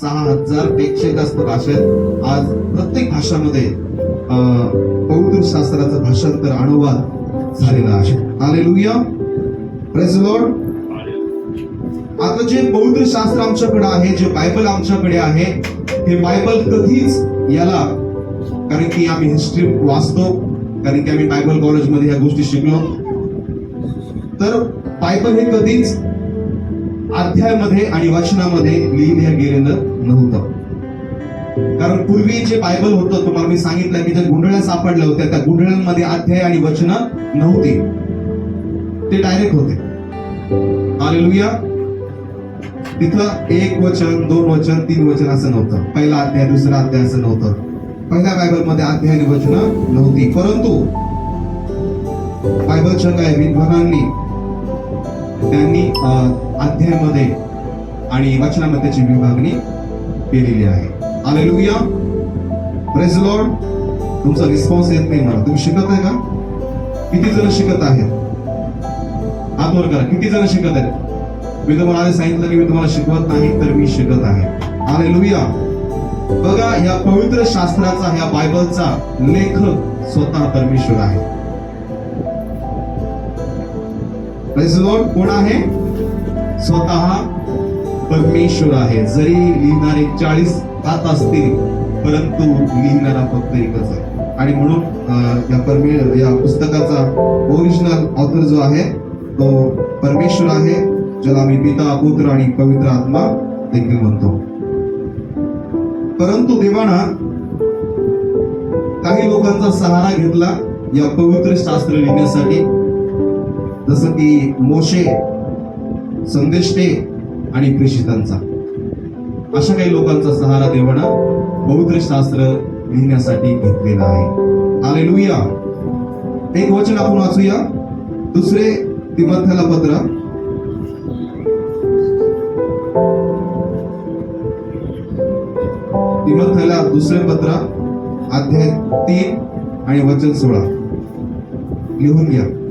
सहा हजारपेक्षा जास्त भाषा आहेत आज प्रत्येक भाषामध्ये अं, पवित्र शास्त्राचं भाषांतर अनुवाद झालेला आहे. हालेलुया. प्रेज लॉर्ड आता जे पवित्र शास्त्र आमच्याकडे आहे जे बायबल आमच्याकडे आहे हे बायबल कधीच याला कारण की आम्ही हिस्ट्री वाचतो कारण की आम्ही बायबल कॉलेजमध्ये ह्या गोष्टी शिकलो. तर बायबल हे कधीच अध्यायामध्ये आणि वचनामध्ये लिहिलं गेलेलं नव्हतं. कारण पूर्वी जे बायबल होतं तुम्हाला मी सांगितलं की ज्या गुंडळ्या सापडल्या होत्या त्या गुंडळ्यांमध्ये अध्याय आणि वचन नव्हती. ते डायरेक्ट होते. आलेलुया तिथं एक वचन दोन वचन तीन वचन असं नव्हतं. पहिला अध्याय दुसरा अध्याय असं नव्हतं. पहिल्या बायबलमध्ये अध्याय आणि वचन नव्हती. परंतु बायबल छंद काय विद्वानांनी त्यांनी अध्यायमध्ये आणि वचनामध्ये त्याची विभागणी केलेली आहे. आले लुया प्रेज लॉर्ड तुमचा रिस्पॉन्स येत नाही मला. तुम्ही शिकत आहे का? किती जण शिकत आहेत? हात करा. किती जण शिकत आहेत? मी तुम्हाला आधी सांगितलं की मी तुम्हाला शिकवत नाही तर मी शिकत आहे. आले लुया बघा या पवित्र शास्त्राचा ह्या बायबलचा लेखक स्वतः परमेश्वर आहे. Praise कोण आहे? स्वतः परमेश्वर आहे. जरी लिहिणारे चाळीस हात असतील परंतु लिहिणारा फक्त एकच आहे. आणि म्हणून या परमे या पुस्तकाचा ओरिजिनल ऑथर जो आहे तो परमेश्वर आहे ज्याला आम्ही पिता पुत्र आणि पवित्र आत्मा देखील म्हणतो. परंतु देवाना काही लोकांचा सहारा घेतला या पवित्र शास्त्र लिहिण्यासाठी. जसं की मोशे संदेष्टे आणि प्रेषितांचा. अशा काही लोकांचा सहारा देवानं पवित्र शास्त्र लिहिण्यासाठी घेतलेला आहे. आले लुया एक वचन आपण वाचूया. दुसरे तिमथ्याला पत्र. तिमथ्याला दुसरे पत्र अध्याय तीन आणि वचन सोळा. लिहून घ्या.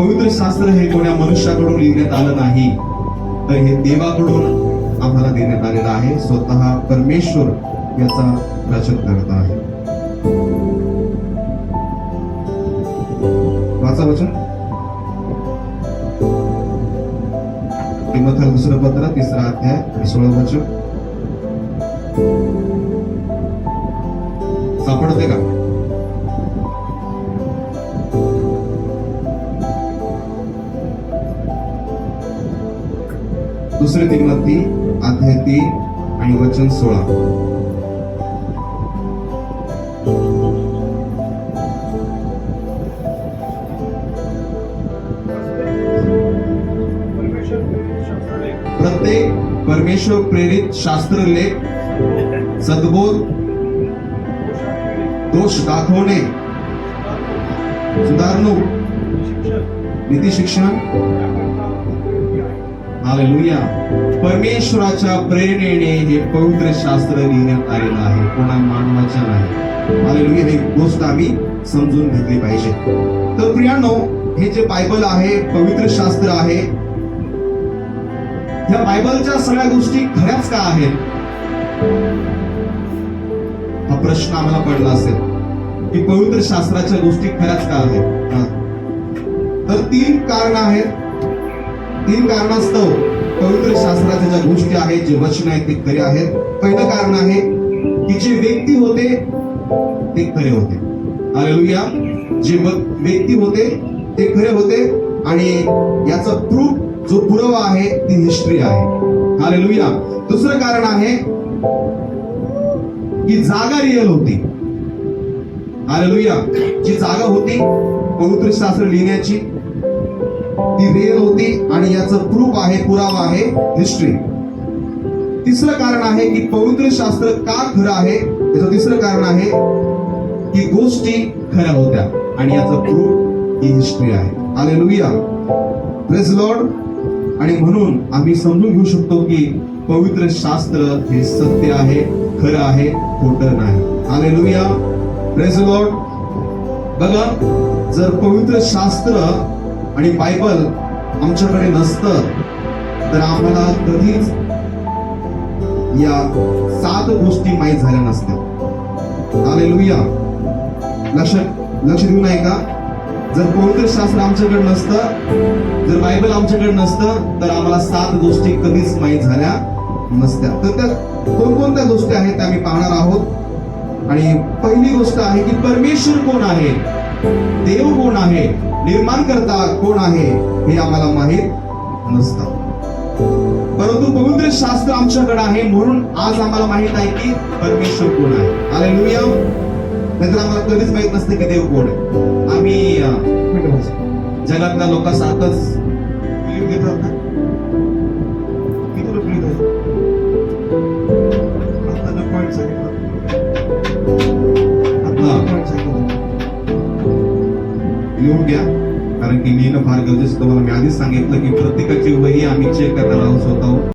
पवित्र शास्त्र हे कोण्या मनुष्याकडून लिहिण्यात आलं नाही तर हे देवाकडून आम्हाला देण्यात आलेलं आहे. स्वतः परमेश्वर याचा रचन करत आहे. वाचा वचन. किंमत दुसरं पत्र तिसरा अध्याय सोळा वचन. सापडते का? दुसरे तिमत्ती अध्याय तीन आणि वचन सोळा. प्रत्येक परमेश्वर प्रेरित शास्त्र लेख सद्बोध दोष दाखवणे सुधारणूक नीती शिक्षण हालेलुया परमेश्वराच्या प्रेरणेने हे पवित्र शास्त्र लिहिण्यात आलेलं आहे. कोणा मानवाच्या नाही. हालेलुया ही गोष्ट आम्ही समजून घेतली पाहिजे. तर प्रियानो हे जे बायबल आहे पवित्र शास्त्र आहे या बायबलच्या सगळ्या गोष्टी खऱ्याच का आहेत? हा प्रश्न आम्हाला पडला असेल. की पवित्र शास्त्राच्या गोष्टी खऱ्याच का आहेत? तर तीन कारण आहेत. तीन कारणास्तव पवित्र शास्त्राच्या ज्या गोष्टी आहेत जे वचन आहेत ते खरे आहेत. पहिलं कारण आहे की जे व्यक्ती होते ते खरे होते. अरे जे व्यक्ती होते ते खरे होते आणि याचा प्रूफ जो पुरावा आहे ती हिस्ट्री आहे. हालेलुया दुसरं कारण आहे की जागा रिअल होती. हालेलुया जी जागा होती पवित्र शास्त्र लिहिण्याची ती रिअल होती आणि याचं प्रूफ आहे पुरावा आहे हिस्ट्री तिसरं कारण आहे की पवित्र शास्त्र का खरं आहे? याचं तिसरं कारण आहे की गोष्टी खऱ्या होत्या आणि याचं प्रूफ ही हिस्ट्री आहे. हालेलुया प्रेज लॉर्ड आणि म्हणून आम्ही समजून घेऊ शकतो की पवित्र शास्त्र हे सत्य आहे खरं आहे खोटं नाही. हालेलुया प्रेज लॉर्ड बघा जर पवित्र शास्त्र आणि बायबल आमच्याकडे नसतं तर आम्हाला कधीच या सात गोष्टी माहीत झाल्या नसत्या. लुया लक्ष लक्ष देऊ नाही का जर पवित्र शास्त्र आमच्याकडे नसतं जर बायबल आमच्याकडे नसतं तर आम्हाला सात गोष्टी कधीच माहीत झाल्या नसत्या. तर त्या कोणकोणत्या गोष्टी आहेत त्या आम्ही पाहणार आहोत? आणि पहिली गोष्ट आहे की परमेश्वर कोण आहे? देव कोण आहे? निर्माण करता कोण आहे? हे आम्हाला माहीत नसतं. परंतु पवित्र शास्त्र आमच्याकडे आहे म्हणून आज आम्हाला माहीत आहे की परमेश्वर कोण आहे. अरे लुया नंतर आम्हाला कधीच माहीत नसते की देव कोण आहे. आम्ही जगातल्या लोकांसारखंच कारण की फार गरजेचं तुम्हाला मी आधीच सांगितलं की प्रत्येकाची वही आम्ही चेक करणार आहोत स्वतःहून.